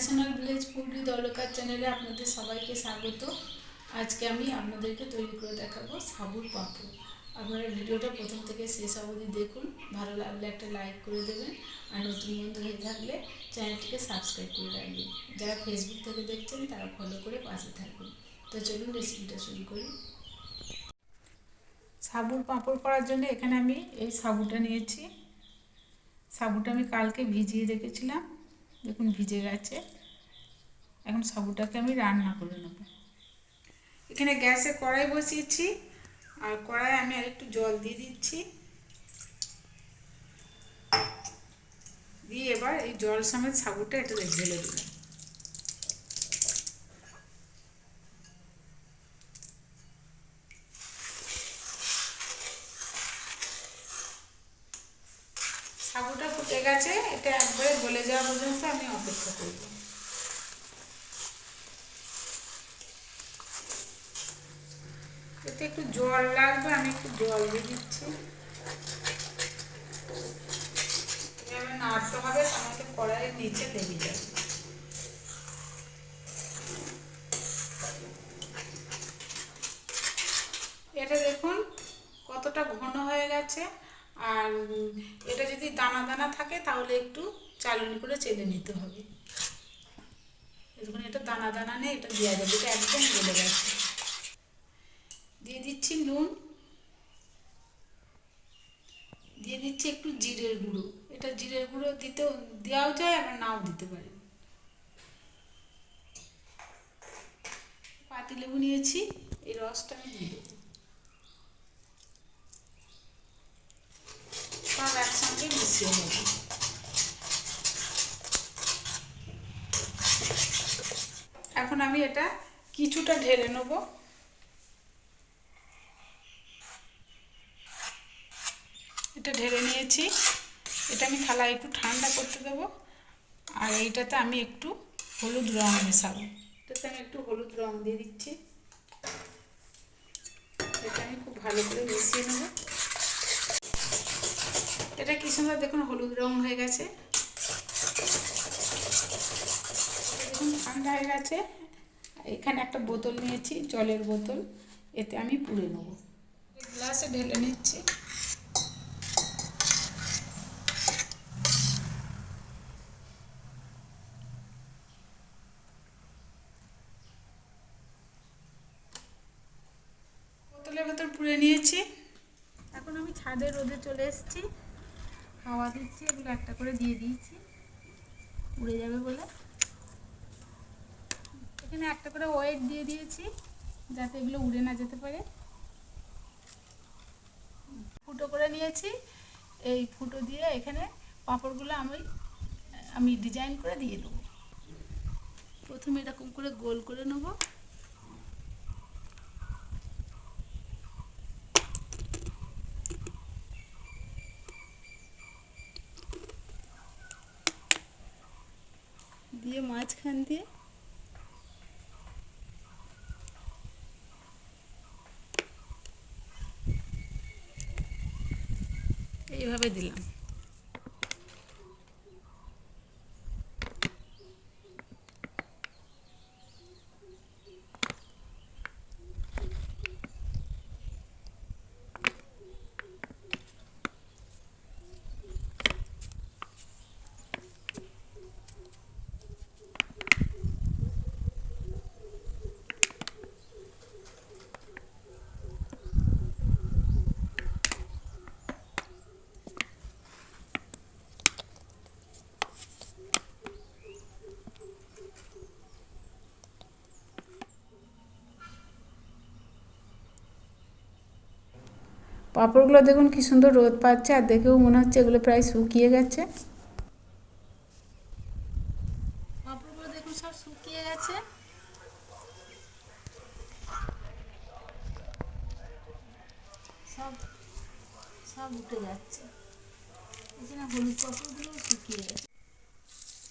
Traditional village food দলকার চ্যানেলে আপনাদের সবাইকে স্বাগত। আজকে আমি আপনাদেরকে তৈরি করে দেখাবো সাবুর পাঁপড়। আপনারা ভিডিওটা প্রথম থেকে শেষ অবধি দেখুন, ভালো লাগলে একটা লাইক করে দেবেন, আর নতুন বন্ধু হয়ে থাকলে চ্যানেলটিকে সাবস্ক্রাইব করে রাখবেন। যারা ফেসবুক থেকে দেখছেন, তারা ফলো করে পাশে থাকবেন। তো চলুন রেসিপিটা শুরু করি। সাবুর পাঁপড় করার জন্য এখানে আমি এই সাবুটা নিয়েছি। সাবুটা আমি কালকে ভিজিয়ে রেখেছিলাম। দেখুন ভিজে গেছে। এখন সাবুটাকে আমি রান্না করে নেব। এখানে গ্যাসে কড়াই বসিয়েছি। আর কড়াই আমি আর একটু জল দিয়ে দিচ্ছি। দিয়ে এবার এই জল সমেত সাবুটা এটা ঢেলে দিলাম গেছে, এটা একবারে গলে যাওয়া পর্যন্ত আমি অপেক্ষা করব। এতে একটু জল লাগবে, আমি একটু জল দিয়ে দিচ্ছি। নাড়তে হবে আমাকে কড়াইয়ের নিচে লেগে যাবে এটা দেখুন কতটা ঘন হয়ে গেছে আর এটা যদি দানা দানা থাকে তাহলে একটু চালনি করে চেলে নিতে হবে। দেখুন এটা দানা দানা নেই, এটা দেওয়া যাবে এটা একদম গলে গেছে। দিয়ে দিচ্ছি নুন, দিয়ে দিচ্ছি একটু জিরের গুঁড়ো। এটা জিরের গুঁড়ো দিতেও, দেওয়াও যায়, আবার নাও দিতে পারেন। পাতিলেবু নিয়েছি, এই রসটা আমি দিয়ে দেবো। সব একসঙ্গে মিশিয়ে নেব। এখন আমি এটা কিছুটা ঢেলে নেব। এটা ঢেলে নিয়েছি। এটা আমি থালায় একটু ঠান্ডা করতে দেবো। আর এইটাতে আমি একটু হলুদ রং মেশাবো। এটাতে আমি একটু হলুদ রং দিয়ে দিচ্ছি। এটা আমি খুব ভালো করে মিশিয়ে নেব। এটা কি সুন্দর দেখুন হলুদ রং হয়ে গেছে দেখুন ঠান্ডা হয়ে গেছে। এখানে একটা বোতল নিয়েছি, জলের বোতল। এতে আমি পুড়ে নেব। গ্লাসে ঢেলে নিচ্ছি। বোতলের ভেতর পুড়ে নিয়েছি। এখন আমি ছাদে রোদে চলে এসেছি। হাওয়া দিচ্ছি, এগুলো একটা করে দিয়ে দিয়েছি। উড়ে যাবে বলে। এখানে একটা করে ওয়েট দিয়ে দিয়েছি, যাতে এগুলো উড়ে না যেতে পারে। ফুটো করে নিয়েছি। এই ফুটো দিয়ে এখানে পাঁপড়গুলো আমি আমি ডিজাইন করে দিয়ে দেবো। প্রথমে এরকম করে গোল করে নেব। দিয়ে মাঝখান দিয়ে এইভাবে দিলাম। পাঁপড়গুলো দেখুন কি সুন্দর রোদ পাচ্ছে, আর দেখেও মনে হচ্ছে এগুলো প্রায় শুকিয়ে গেছে। পাঁপড়গুলো দেখুন, সব শুকিয়ে গেছে। সব সব উঠে যাচ্ছে। এখানে হলুদ শুকিয়ে গেছে।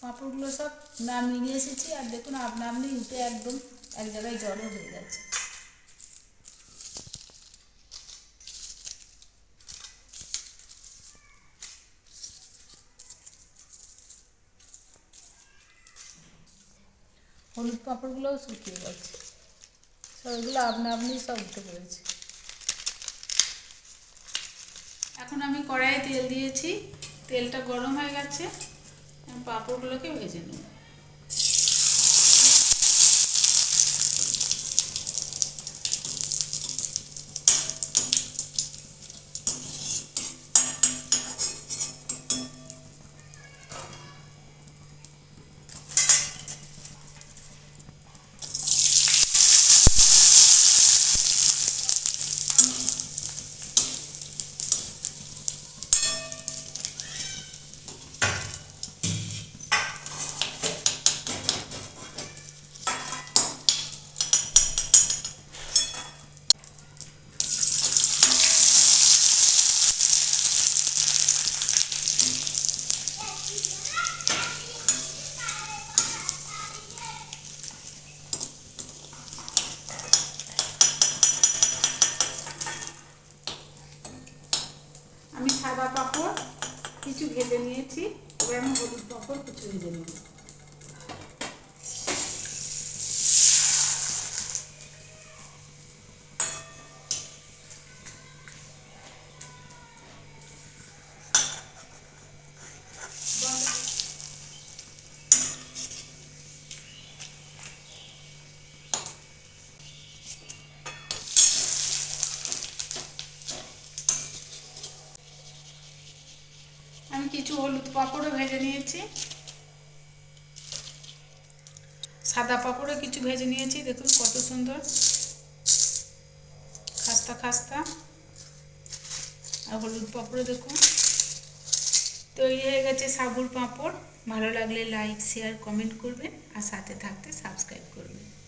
পাঁপড়গুলো সব নামিয়ে নিয়ে এসেছি, আর দেখুন আপনা আপনি উঠে একদম এক জায়গায় জড়ো হয়ে গেছে। হলুদ পাঁপড়গুলোও শুকিয়ে গেছে। সব এগুলো আপনা আপনি সব উঠে পড়েছে। এখন আমি কড়াইয়ে তেল দিয়েছি। তেলটা গরম হয়ে গেছে। পাঁপড়গুলোকে ভেজে নেব আমি সাদা পাঁপড় কিছু ভেজে নিয়েছি এবার আমি হলুদ পাঁপড় কিছু ভেজে নেব কিছু হলুদ পাঁপড়ও ভেজে নিয়েছি। সাদা পাঁপড়ও কিছু ভেজে নিয়েছি, দেখুন কত সুন্দর। খাস্তা খাস্তা। আর হলুদ পাঁপড়ও দেখুন। তৈরি হয়ে গেছে সাবুর পাঁপড়। ভালো লাগলে লাইক, শেয়ার, কমেন্ট করবেন। আর সাথে থাকতে সাবস্ক্রাইব করবেন।